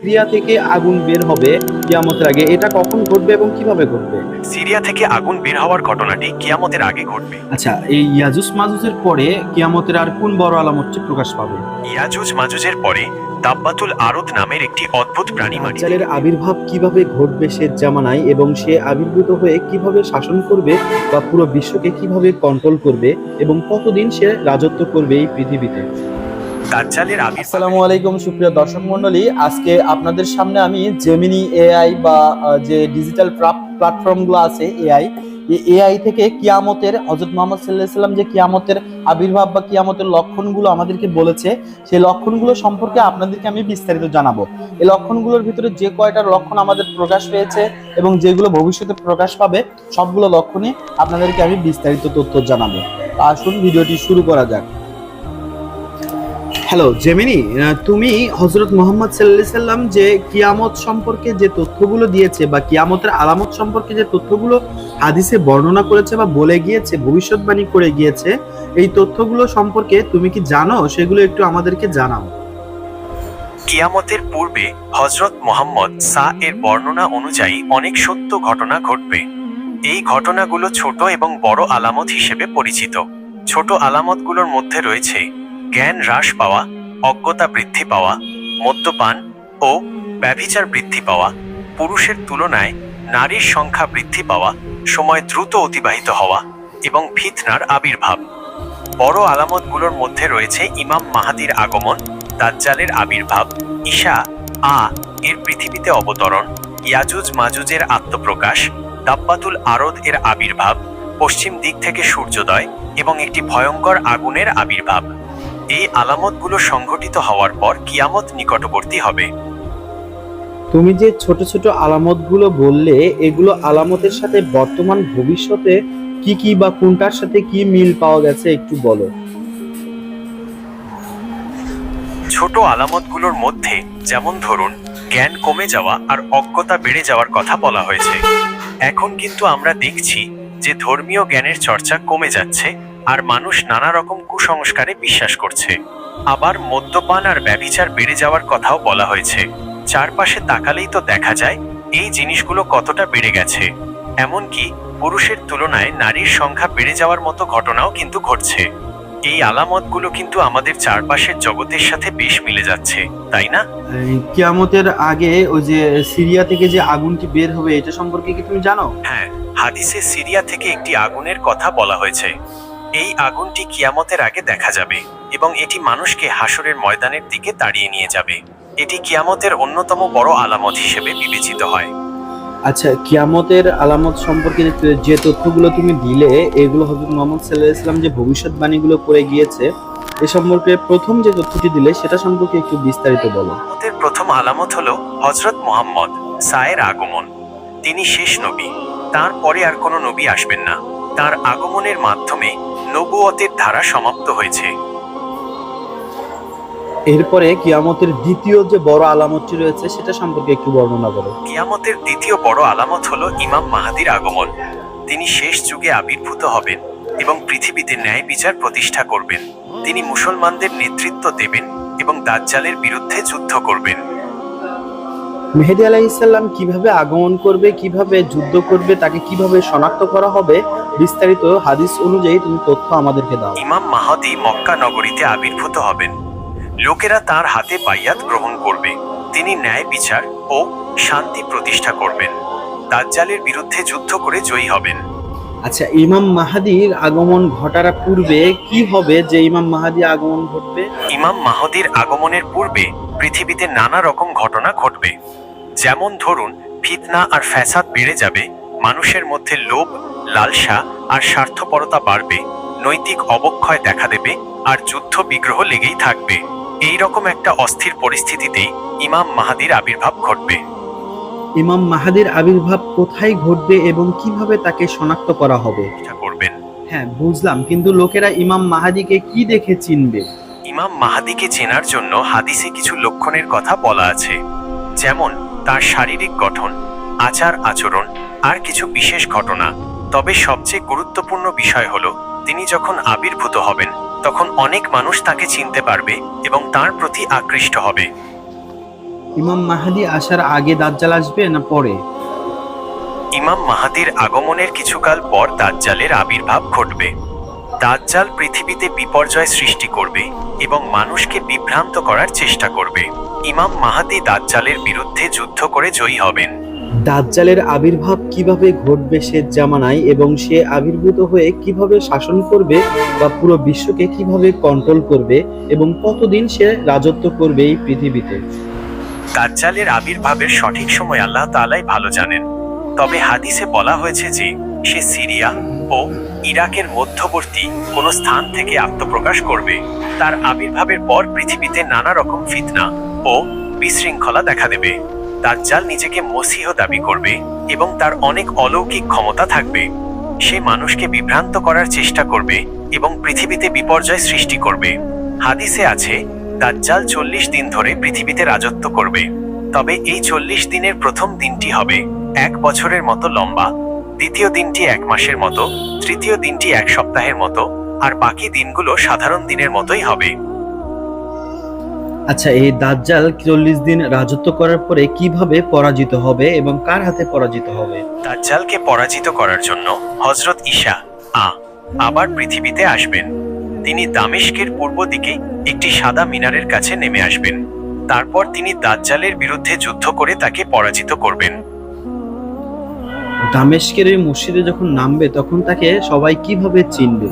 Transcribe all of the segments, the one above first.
Syria থেকে আগুন বের হবে কিয়ামতের আগে। এটা কখন ঘটবে এবং কীভাবে ঘটবে? সিরিয়া থেকে আগুন বের হওয়ার ঘটনাটি কিয়ামতের আগে ঘটবে। আচ্ছা এই ইয়াজুস মাজুসের পরে কিয়ামতের আর কোন বড় আলামতটি প্রকাশ পাবে? ইয়াজুজ মাজুজের পরে দাব্বাতুল আরদ নামের একটি অদ্ভুত প্রাণী মাটি। দাজ্জালের আবির্ভাব কীভাবে ঘটবে সে জামানায় এবং সে আবির্ভূত হয়ে কীভাবে শাসন করবে বা পুরো বিশ্বকে কীভাবে কন্ট্রোল করবে এবং কতদিন সে রাজত্ব করবে এই পৃথিবীতে? দাজ্জালের আবির্ভাব আসসালামু আলাইকুম, সুপ্রিয় দর্শক মণ্ডলী। আজকে আপনাদের সামনে আমি জেমিনি এআই বা যে ডিজিটাল প্ল্যাটফর্মগুলো আছে এআই এআই থেকে কিয়ামতের হজরত মোহাম্মদ সাল্লাহ সাল্লাম যে কিয়ামতের আবির্ভাব বা কিয়ামতের লক্ষণগুলো আমাদেরকে বলেছে, সেই লক্ষণগুলো সম্পর্কে আপনাদেরকে আমি বিস্তারিত জানাব। এই লক্ষণগুলোর ভিতরে যে কয়টা লক্ষণ আমাদের প্রকাশ পেয়েছে এবং যেগুলো ভবিষ্যতে প্রকাশ পাবে, সবগুলো লক্ষণই আপনাদেরকে আমি বিস্তারিত তথ্য জানাব। আসুন, ভিডিওটি শুরু করা যাক। হ্যালো জেমিনি তুমি হজরত মোহাম্মদ সাল্লাহ সাল্লাম যে কিয়ামত সম্পর্কে যে তথ্যগুলো দিয়েছে বা কিয়ামতের আলামত সম্পর্কে যে তথ্যগুলো হাদিসে বর্ণনা করেছে বা বলে গিয়েছে, ভবিষ্যৎবাণী করে গিয়েছে, এই তথ্যগুলো সম্পর্কে তুমি কি জানো? সেগুলো একটু আমাদেরকে জানাও। কিয়ামতের পূর্বে হজরত মোহাম্মদ সা এর বর্ণনা অনুযায়ী অনেক সত্য ঘটনা ঘটবে। এই ঘটনাগুলো ছোট এবং বড় আলামত হিসেবে পরিচিত। ছোট আলামতগুলোর মধ্যে রয়েছে জ্ঞান হ্রাস পাওয়া, অজ্ঞতা বৃদ্ধি পাওয়া, মদ্যপান ও ব্যভিচার বৃদ্ধি পাওয়া, পুরুষের তুলনায় নারীর সংখ্যা বৃদ্ধি পাওয়া, সময় দ্রুত অতিবাহিত হওয়া এবং ফিতনার আবির্ভাব। বড় আলামতগুলোর মধ্যে রয়েছে ইমাম মাহাদির আগমন, দাজ্জালের আবির্ভাব, ঈশা, আ, এর পৃথিবীতে অবতরণ, ইয়াজুজ মাজুজের আত্মপ্রকাশ, দাব্বাতুল আরদ এর আবির্ভাব, পশ্চিম দিক থেকে সূর্যোদয় এবং একটি ভয়ঙ্কর আগুনের আবির্ভাব। এই আলামতগুলো সংঘটিত হওয়ার পর কিয়ামত নিকটবর্তী হবে। তুমি যে ছোট ছোট আলামতগুলো বললে এগুলো আলামতের সাথে বর্তমান ভবিষ্যতে কি কি বা কোনটার সাথে কি মিল পাওয়া গেছে একটু বলো। ছোট আলামতগুলোর মধ্যে যেমন ধরুন জ্ঞান কমে যাওয়া আর অজ্ঞতা বেড়ে যাওয়ার কথা বলা হয়েছে। এখন কিন্তু আমরা দেখছি যে ধর্মীয় জ্ঞানের চর্চা কমে যাচ্ছে আর মানুষ নানা রকম কুসংস্কারে বিশ্বাস করছে। আবার মদ্যপান আর ব্যভিচার বেড়ে যাওয়ার কথাও বলা হয়েছে। চারপাশে তাকালেই তো দেখা যায় এই জিনিসগুলো কতটা বেড়ে গেছে। এমনকি পুরুষের তুলনায় নারীর সংখ্যা বেড়ে যাওয়ার মতো ঘটনাও কিন্তু ঘটছে। এই আলামতগুলো কিন্তু আমাদের চারপাশের জগতের সাথে বেশ মিলে যাচ্ছে তাই না? কিয়ামতের আগে ওই যে সিরিয়া থেকে যে আগুনটি বের হবে এটা সম্পর্কে কি তুমি জানো? হ্যাঁ হাদিসে সিরিয়া থেকে একটি আগুনের কথা বলা হয়েছে। এই আগুনটি কিয়ামতের আগে দেখা যাবে এবং এটি মানুষকে হাসরের ময়দানের দিকে তাড়িয়ে নিয়ে যাবে। এটি কিয়ামতের অন্যতম বড় আলামত হিসেবে বিবেচিত হয়। আচ্ছা কিয়ামতের আলামত সম্পর্কে যে- যে তথ্যগুলো তুমি দিলে এগুলো হজরত মোহাম্মদ সাল্লাহ ইসলাম যে ভবিষ্যৎবাণীগুলো করে গিয়েছে এ সম্পর্কে প্রথম যে তথ্যটি দিলে সেটা সম্পর্কে একটু বিস্তারিত বলো। আমাদের প্রথম আলামত হলো হজরত মোহাম্মদ সায়ের আগমন। তিনি শেষ নবী। তার পরে আর কোনো নবী আসবেন না। তার আগমনের মাধ্যমে নবুয়তের ধারা সমাপ্ত হয়েছে। এরপরে কিয়ামতের দ্বিতীয় যে বড় আলামতটি রয়েছে সেটা সম্পর্কে একটু বর্ণনা করো। কিয়ামতের দ্বিতীয় বড় আলামত হলো ইমাম মাহাদির আগমন। তিনি শেষ যুগে আবির্ভূত হবেন এবং পৃথিবীতে ন্যায় বিচার প্রতিষ্ঠা করবেন। তিনি মুসলমানদের নেতৃত্ব দেবেন এবং দাজ্জালের বিরুদ্ধে যুদ্ধ করবেন। মেহেদি আলাইসাল্লাম কীভাবে আগমন করবে কীভাবে যুদ্ধ করবে তাকে কীভাবে শনাক্ত করা হবে বিস্তারিত হাদিস অনুযায়ী তুমি তথ্য আমাদেরকে দাও। ইমাম মাহাদি মক্কা নগরীতে আবির্ভূত হবেন। লোকেরা তার হাতে বাইয়াত গ্রহণ করবে। তিনি ন্যায় বিচার ও শান্তি প্রতিষ্ঠা করবেন। দাজ্জালের বিরুদ্ধে যুদ্ধ করে জয়ী হবেন। আচ্ছা ইমাম মাহাদির আগমন ঘটার পূর্বে কি হবে যে ইমাম মাহাদি আগমন ঘটবে? ইমাম মাহদির আগমনের পূর্বে পৃথিবীতে নানা রকম ঘটনা ঘটবে। যেমন ধরুন ফিতনা আর ফ্যাসাদ বেড়ে যাবে মানুষের মধ্যে লোভ লালসা আর স্বার্থপরতা বাড়বে নৈতিক অবক্ষয় দেখা দেবে আর যুদ্ধ বিগ্রহ লেগেই থাকবে। এই রকম একটা অস্থির পরিস্থিতিতেই ইমাম মাহাদির আবির্ভাব ঘটবে। ইমাম মাহাদির আবির্ভাব কোথায় ঘটবে এবং কীভাবে তাকে শনাক্ত করা হবে? করবেন। হ্যাঁ বুঝলাম কিন্তু লোকেরা ইমাম মাহাদিকে কি দেখে চিনবে? ইমাম মাহাদিকে চেনার জন্য হাদিসে কিছু লক্ষণের কথা বলা আছে। যেমন তার শারীরিক গঠন আচার আচরণ আর কিছু বিশেষ ঘটনা। তবে সবচেয়ে গুরুত্বপূর্ণ বিষয় হল তিনি যখন আবির্ভূত হবেন তখন অনেক মানুষ তাকে চিনতে পারবে এবং তার প্রতি আকৃষ্ট হবে। ইমাম মাহাদি আসার আগে দাজ্জাল আসবে না পরে? ইমাম মাহাদির আগমনের কিছুকাল পর দাজ্জালের আবির্ভাব ঘটবে। দাজ্জাল পৃথিবীতে বিপর্যয় সৃষ্টি করবে এবং মানুষকে বিভ্রান্ত করার চেষ্টা করবে। ইমাম মাহাদি দাজ্জালের বিরুদ্ধে যুদ্ধ করে জয়ী হবেন। দাজ্জালের আবির্ভাব কীভাবে ঘটবে সে জামানায় এবং সে আবির্ভূত হয়ে কীভাবে শাসন করবে বা পুরো বিশ্বকে কীভাবে কন্ট্রোল করবে এবং কতদিন সে রাজত্ব করবে এই পৃথিবীতে? দাজ্জালের আবির্ভাবের সঠিক সময় আল্লাহ তাআলাই ভালো জানেন। তবে হাদিসে বলা হয়েছে যে, সে সিরিয়া ও ইরাকের মধ্যবর্তী কোন স্থান থেকে আত্মপ্রকাশ করবে। তার আবির্ভাবের পর পৃথিবীতে নানা রকম ফিতনা ও বিশৃঙ্খলা দেখা দেবে। দাজ্জাল নিজেকে মসিহ দাবি করবে এবং তার অনেক অলৌকিক ক্ষমতা থাকবে। সে মানুষকে বিভ্রান্ত করার চেষ্টা করবে এবং পৃথিবীতে বিপর্যয় সৃষ্টি করবে। হাদিসে আছে দাজ্জাল চল্লিশ দিন ধরে পৃথিবীতে রাজত্ব করবে। তবে এই চল্লিশ দিনের প্রথম দিনটি হবে এক বছরের মতো লম্বা, দ্বিতীয় দিনটি এক মাসের মতো, তৃতীয় দিনটি এক সপ্তাহের মতো, আর বাকি দিনগুলো সাধারণ দিনের মতোই হবে। আচ্ছা এই দাজ্জাল চল্লিশ দিন রাজত্ব করার পরে কীভাবে পরাজিত হবে এবং কার হাতে পরাজিত হবে? দাজ্জালকে পরাজিত করার জন্য হজরত ঈশা আ আবার পৃথিবীতে আসবেন। তিনি দামেশকের পূর্ব দিকে একটি সাদা মিনারের কাছে নেমে আসবেন। তারপর তিনি দাজ্জালের বিরুদ্ধে যুদ্ধ করে তাকে পরাজিত করবেন। দামেশকের এই মসজিদে যখন নামবে তখন তাকে সবাই কীভাবে চিনবে?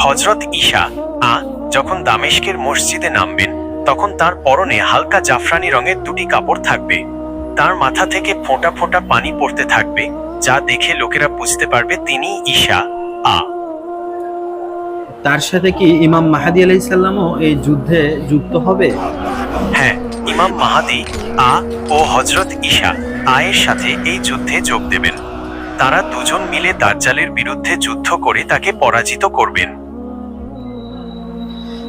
হজরত ঈশা আ যখন দামেশকের মসজিদে নামবেন তখন তার পরনে হালকা জাফরানি রঙের দুটি কাপড় থাকবে। তার মাথা থেকে ফোঁটা ফোঁটা পানি পড়তে থাকবে যা দেখে লোকেরা বুঝতে পারবে তিনি ঈশা আ। তার সাথে কি ইমাম মাহাদি আলাইসাল্লামও এই যুদ্ধে যুক্ত হবে? হ্যাঁ ইমাম মাহাদি আ ও হজরত ঈশা আয়ের সাথে এই যুদ্ধে যোগ দেবেন। তারা দুজন মিলে দাজ্জালের বিরুদ্ধে যুদ্ধ করে তাকে পরাজিত করবেন।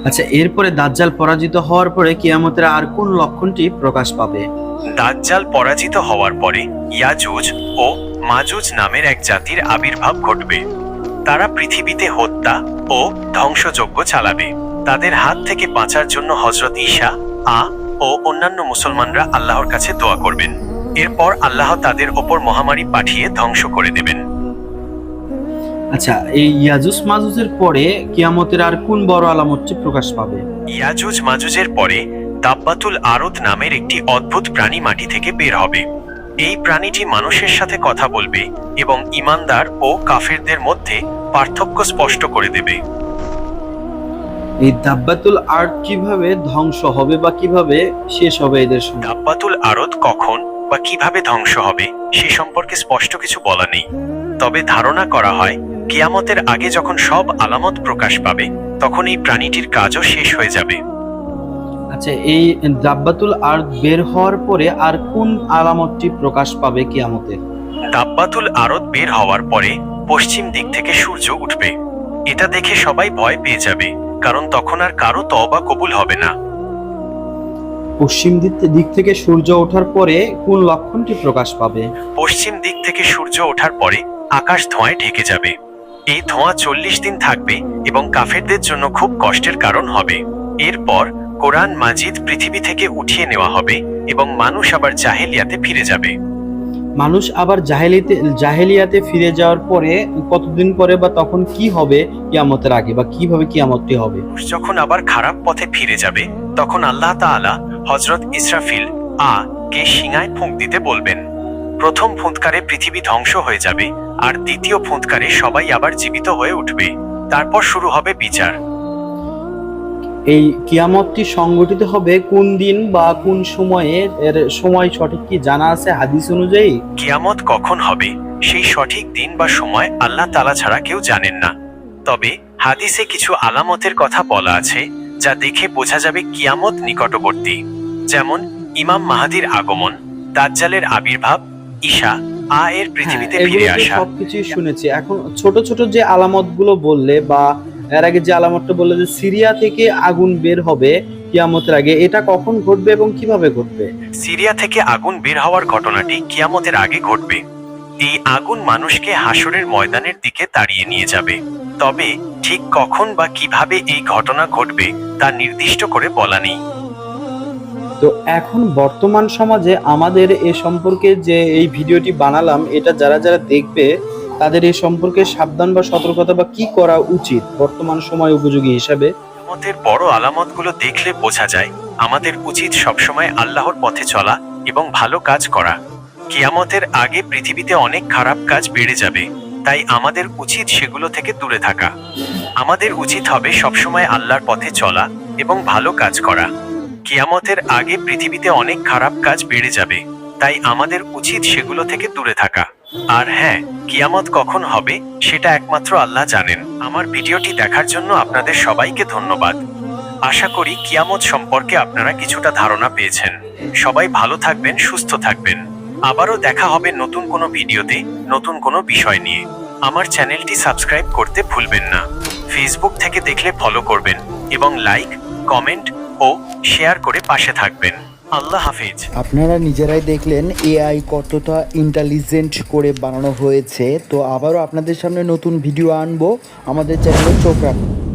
আচ্ছা এরপরে দাজ্জাল পরাজিত হওয়ার পরে কিয়ামতের আর কোন লক্ষণটি প্রকাশ পাবে? দাজ্জাল পরাজিত হওয়ার পরে ইয়াজুজ ও মাজুজ নামের এক জাতির আবির্ভাব ঘটবে। তারা পৃথিবীতে হত্যা ও ধ্বংসযজ্ঞ চালাবে। তাদের হাত থেকে বাঁচার জন্য হজরত ঈশা, আ ও অন্যান্য মুসলমানরা আল্লাহর কাছে দোয়া করবেন। এরপর আল্লাহ তাদের ওপর মহামারী পাঠিয়ে ধ্বংস করে দেবেন। আচ্ছা এই ইয়াজুস মাজুসের পরে কিয়ামতের আর কোন বড় আলামতটি প্রকাশ পাবে? ইয়াজুজ মাজুজের পরে দাব্বাতুল আরদ নামের একটি অদ্ভুত প্রাণী মাটি থেকে বের হবে। এই প্রাণীটি মানুষের সাথে কথা বলবে এবং ইমানদার ও কাফেরদের মধ্যে পার্থক্য স্পষ্ট করে দেবে। এই দাব্বাতুল আর্ট কীভাবে ধ্বংস হবে বা কীভাবে শেষ হবে এদের সঙ্গে? দাব্বাতুল আরদ কখন বা কীভাবে ধ্বংস হবে সে সম্পর্কে স্পষ্ট কিছু বলা নেই। তবে ধারণা করা হয় কিয়ামতের আগে যখন সব আলামত প্রকাশ পাবে তখন এই প্রাণীটির কাজও শেষ হয়ে যাবে। আচ্ছা এই দাব্বাতুল আর্ট বের হওয়ার পরে আর কোন আলামতটি প্রকাশ পাবে কিয়ামতের দাব্বাতুল আরদ বের হওয়ার পরে পশ্চিম দিক থেকে সূর্য উঠবে। এটা দেখে সবাই ভয় পেয়ে যাবে কারণ তখন আর কারও তওবা কবুল হবে না। পশ্চিম দিক- দিক থেকে সূর্য ওঠার পরে কোন লক্ষণটি প্রকাশ পাবে? পশ্চিম দিক থেকে সূর্য ওঠার পরে আকাশ ধোঁয়ায় ঢেকে যাবে। এই ধোঁয়া চল্লিশ দিন থাকবে এবং কাফেরদের জন্য খুব কষ্টের কারণ হবে। এরপর কোরআন মাজিদ পৃথিবী থেকে উঠিয়ে নেওয়া হবে এবং মানুষ আবার জাহেলিয়াতে ফিরে যাবে। মানুষ আবার জাহেলিতে জাহেলিয়াতে ফিরে যাওয়ার পরে কতদিন পরে বা তখন কি হবে কিয়ামতের আগে বা কীভাবে কিয়ামতটি হবে? যখন আবার খারাপ পথে ফিরে যাবে তখন আল্লাহ তাআলা হজরত ইসরাফিল আ কে সিঙায় ফুঁক দিতে বলবেন। প্রথম ফুঁৎকারে পৃথিবী ধ্বংস হয়ে যাবে আর দ্বিতীয় ফুঁৎকারে সবাই আবার জীবিত হয়ে উঠবে। তারপর শুরু হবে বিচার। এই কিয়ামতটি সংগঠিত হবে কোন দিন বা কোন সময়ে? এর সময় সঠিক কি জানা আছে হাদিস অনুযায়ী? কিয়ামত কখন হবে? সেই সঠিক দিন বা সময় আল্লাহ তালা ছাড়া কেউ জানেন না। তবে হাদিসে কিছু আলামতের কথা বলা আছে যা দেখে বোঝা যাবে কিয়ামত নিকটবর্তী। যেমন ইমাম মাহাদির আগমন দাজ্জালের আবির্ভাব ঈশা আ এর পৃথিবীতে হ্যাঁ, ফিরে এগুলো তো আসা। সবকিছুই শুনেছি। এখন ছোট ছোট যে আলামতগুলো বললে বা এর আগে যে আলামতটা বললে যে সিরিয়া থেকে আগুন বের হবে কিয়ামতের আগে এটা কখন ঘটবে এবং কীভাবে ঘটবে? সিরিয়া থেকে আগুন বের হওয়ার ঘটনাটি কিয়ামতের আগে ঘটবে। এই আগুন মানুষকে হাসরের ময়দানের দিকে তাড়িয়ে নিয়ে যাবে। তবে ঠিক কখন বা কীভাবে এই ঘটনা ঘটবে তা নির্দিষ্ট করে বলা নেই। তো এখন বর্তমান সমাজে আমাদের এ সম্পর্কে যে এই ভিডিওটি বানালাম, এটা যারা যারা দেখবে, তাদের এই সম্পর্কে সাবধান বা সতর্কতা বা কি করা উচিত বর্তমান সময় উপযোগী হিসাবে? কিয়ামতের বড় আলামতগুলো দেখলে বোঝা যায়, আমাদের উচিত সবসময় আল্লাহর পথে চলা এবং ভালো কাজ করা। কিয়ামতের আগে পৃথিবীতে অনেক খারাপ কাজ বেড়ে যাবে, তাই আমাদের উচিত সেগুলো থেকে দূরে থাকা। আমাদের উচিত হবে সবসময় আল্লাহর পথে চলা এবং ভালো কাজ করা। কিয়ামতের আগে পৃথিবীতে অনেক খারাপ কাজ বেড়ে যাবে, তাই আমাদের উচিত সেগুলো থেকে দূরে থাকা। আর হ্যাঁ কিয়ামত কখন হবে, সেটা একমাত্র আল্লাহ জানেন। আমার ভিডিওটি দেখার জন্য আপনাদের সবাইকে ধন্যবাদ। আশা করি কিয়ামত সম্পর্কে আপনারা কিছুটা ধারণা পেয়েছেন। সবাই ভালো থাকবেন, সুস্থ থাকবেন। আবারও দেখা হবে নতুন কোনো ভিডিওতে, নতুন কোনো বিষয় নিয়ে। আমার চ্যানেলটি সাবস্ক্রাইব করতে ভুলবেন না। ফেসবুক থেকে দেখলে ফলো করবেন এবং লাইক, কমেন্ট ও শেয়ার করে পাশে থাকবেন। আল্লাহ হাফিজ। আপনারা নিজেরাই দেখলেন এআই কতটা ইন্টেলিজেন্ট করে বানানো হয়েছে। তো আবারও আপনাদের সামনে নতুন ভিডিও আনব। আমাদের চ্যানেলে চোখ রাখুন।